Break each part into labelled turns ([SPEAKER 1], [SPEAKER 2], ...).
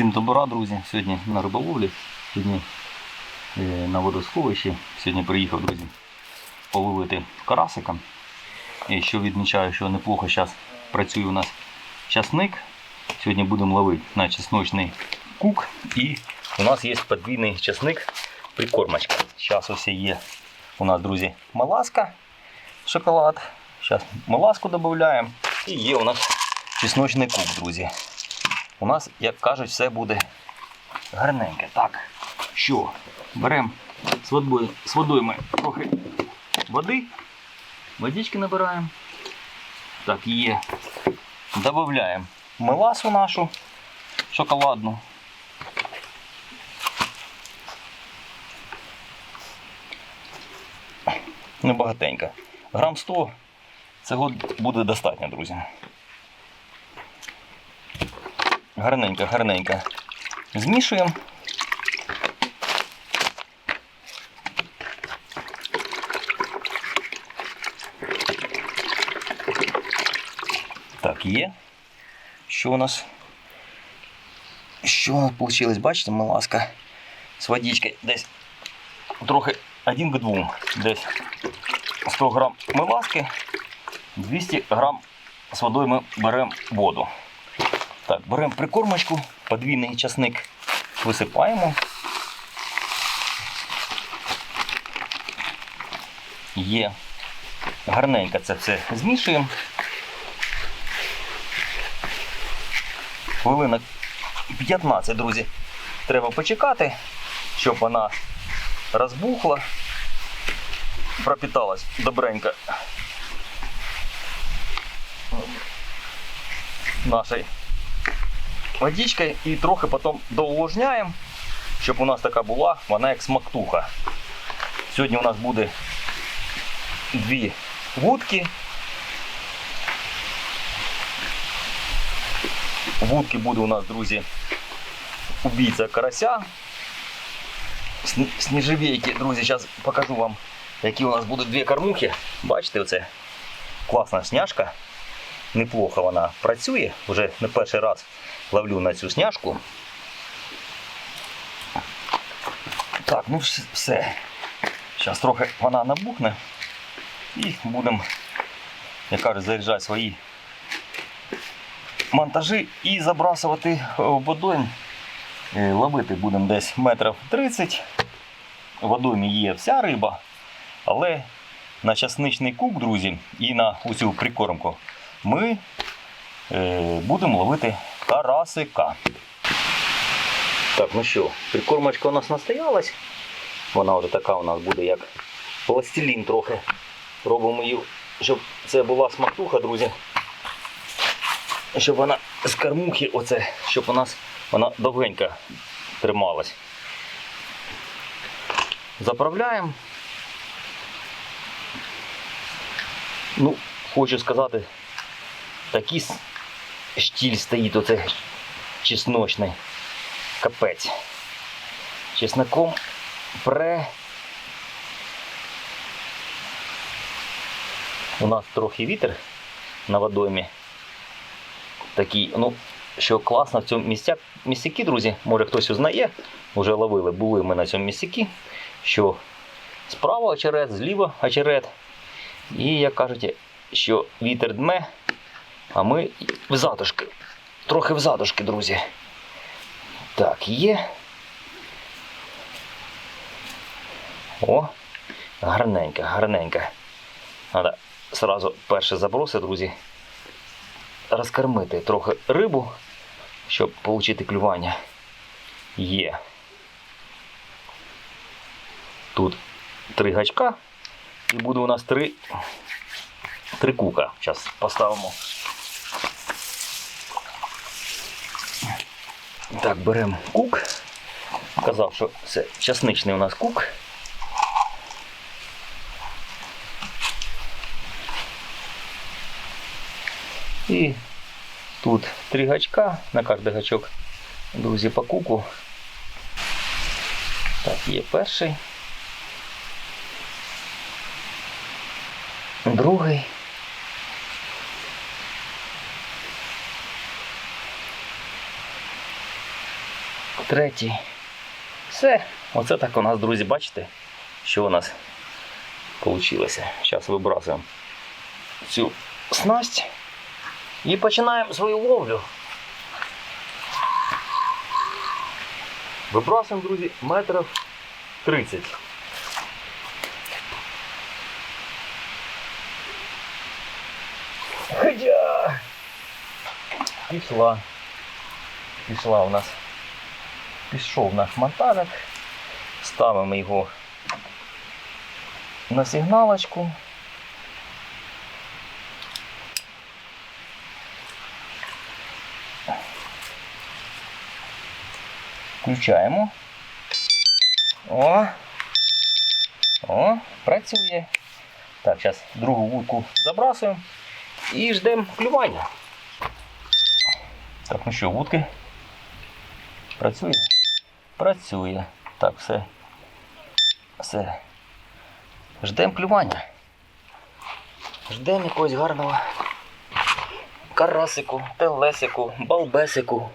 [SPEAKER 1] Всім добра, друзі. Сьогодні на риболовлі, сьогодні е, на водосховищі. Сьогодні приїхав, друзі, половити карасика. І що відмічаю, що неплохо зараз працює у нас часник. Сьогодні будемо ловити на чесночний кук. І у нас є подвійний часник прикормочка. Зараз ось є у нас, друзі, маласка, шоколад. Зараз маласку додаємо. І є у нас чесночний кук, друзі. У нас, як кажуть, все буде гарненьке. Так, що? Беремо з водою, ми трохи води, водички набираємо. Так, є. Додаємо меласу нашу шоколадну. Небагатенько. Грам 100 цього буде достатньо, друзі. Гарненько, гарненько. Змішуємо. Так, є. Що у нас? Що у нас вийшло? Бачите, маласка з водичкою десь трохи один к двом. Десь 100 грам миласки, 200 грам з водою ми беремо воду. Так, беремо прикормочку, подвійний часник висипаємо. Є. Гарненько це все змішуємо. Хвилинок 15, друзі. Треба почекати, щоб вона розбухла, пропіталась добренько нашої водичкою і трохи потім доувлажняємо, щоб у нас така була, вона як смактуха. Сьогодні у нас буде дві вудки. Вудки буде у нас, друзі, убійця карася. Сні- Сніжевейки, друзі, зараз покажу вам, які у нас будуть дві кормухи. Бачите, оце класна сняжка. Неплохо вона працює. Вже не перший раз ловлю на цю сняжку. Так, ну все. Зараз трохи вона набухне. І будемо, як кажуть, заряджати свої монтажі і забрасувати е, в водойм. Е, Ловити будемо десь метрів 30. В водоймі є вся риба, але на часничний кук, друзі, і на усю прикормку ми е, будемо ловити карасика. Так, ну що, прикормочка у нас настоялась. Вона вже така у нас буде як пластилін трохи. Робимо її, щоб це була смактуха, друзі. Щоб вона з кормухи, оце, щоб у нас вона довгенько трималась. Заправляємо. Ну, хочу сказати, такий штіль стоїть оце чесночний. Капець. Чесноком пре. У нас трохи вітер на водоймі. Такий, ну, що класно в цьому місця, місцяки, друзі, може хтось узнає, вже ловили, були ми на цьому місцяки, що справа очерет, зліва очерет. І як кажуть, що вітер дме, а ми в задушки. Трохи в задушки, друзі. Так, є. О, гарненько, гарненько. Треба сразу перші заброси, друзі, розкормити трохи рибу, щоб отримати клювання. Є. Тут три гачка. І буде у нас три, три кука. Зараз поставимо. Так, беремо кук. Казав, що це часничний у нас кук. І тут три гачка, на кожний гачок, друзі, по куку. Так, є перший. Другий. Третій. Все. Оце так у нас, друзі, бачите, що у нас вийшло. Зараз вибрасуємо цю снасть і починаємо свою ловлю. Вибрасуємо, друзі, метрів 30. Ходя! Пішла. Пішла у нас. Пішов наш монтажик. Ставимо його на сигналочку. Включаємо. О! О, працює. Так, зараз другу вудку забрасуємо і ждемо клювання. Так, ну що, вудки? Працює? Працює. Так, все. Все. Ждемо клювання. Ждемо якогось гарного карасику, телесику, балбесику.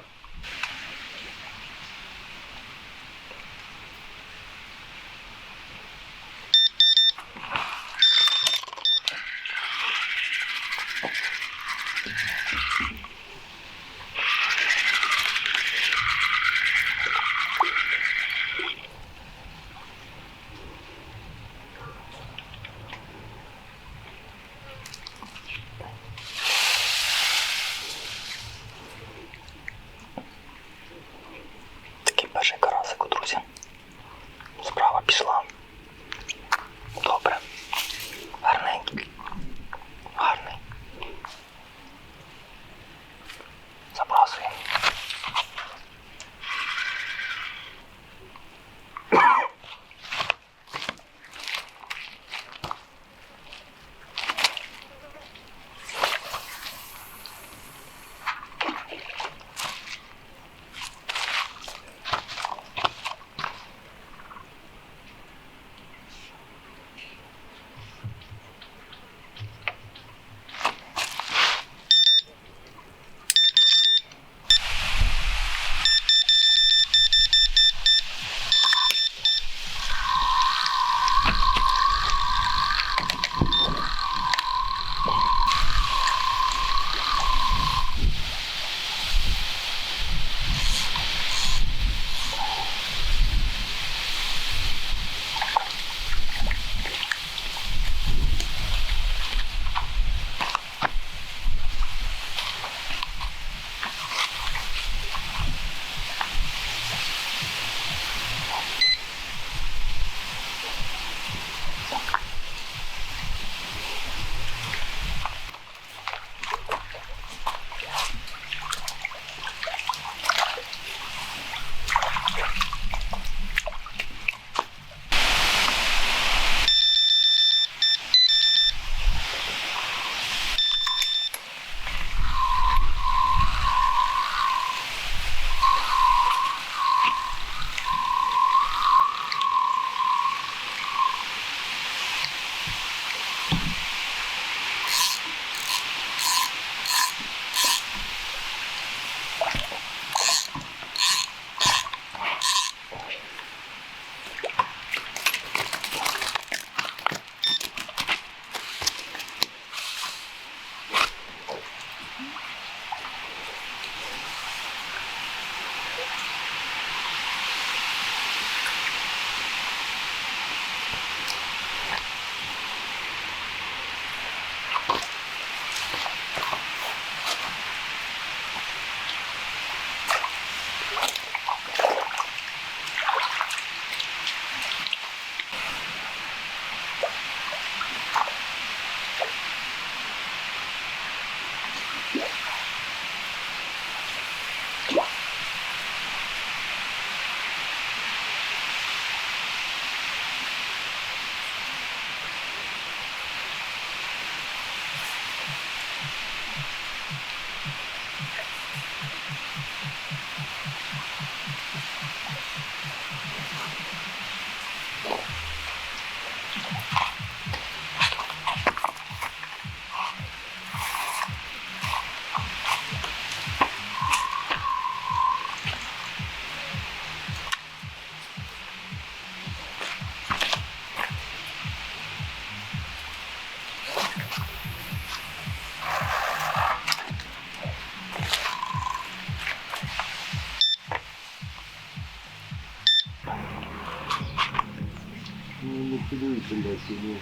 [SPEAKER 2] Не подивись, блядь, сьогодні.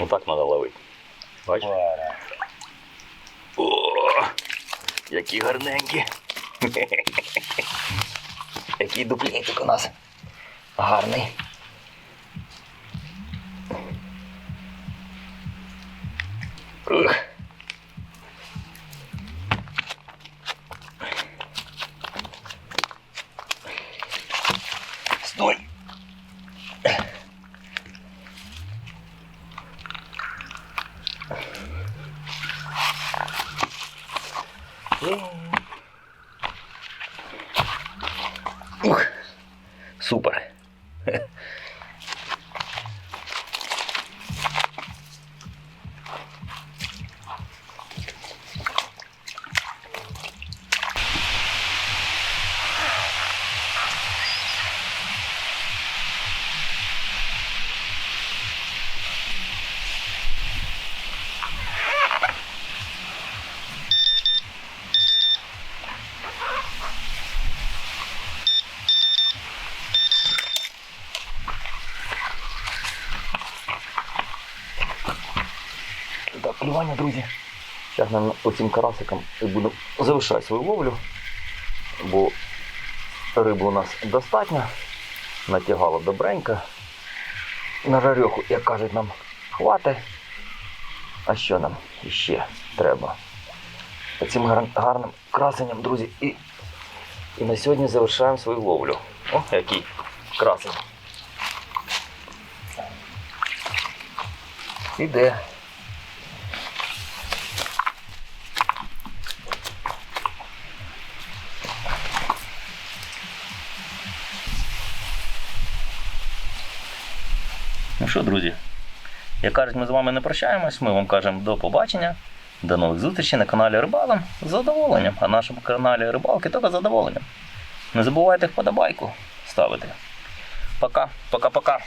[SPEAKER 1] Отак треба ловити. Бачиш? О, які гарненькі. Який дуплетик у нас. Гарний. Ugh. Так, друзі. Зараз нам по цим і буду завершати свою ловлю, бо риби у нас достатньо. Натягало добренько. На жарьоху, як кажуть, нам хватить. А що нам ще треба? Цим гарним красенням, друзі, і, і на сьогодні завершаємо свою ловлю. О, який красень. Іде. Ну що, друзі, як кажуть, ми з вами не прощаємось. Ми вам кажемо до побачення, до нових зустрічей на каналі Рибалом з задоволенням. А на нашому каналі Рибалки тільки задоволенням. Не забувайте вподобайку ставити. Пока, пока-пока.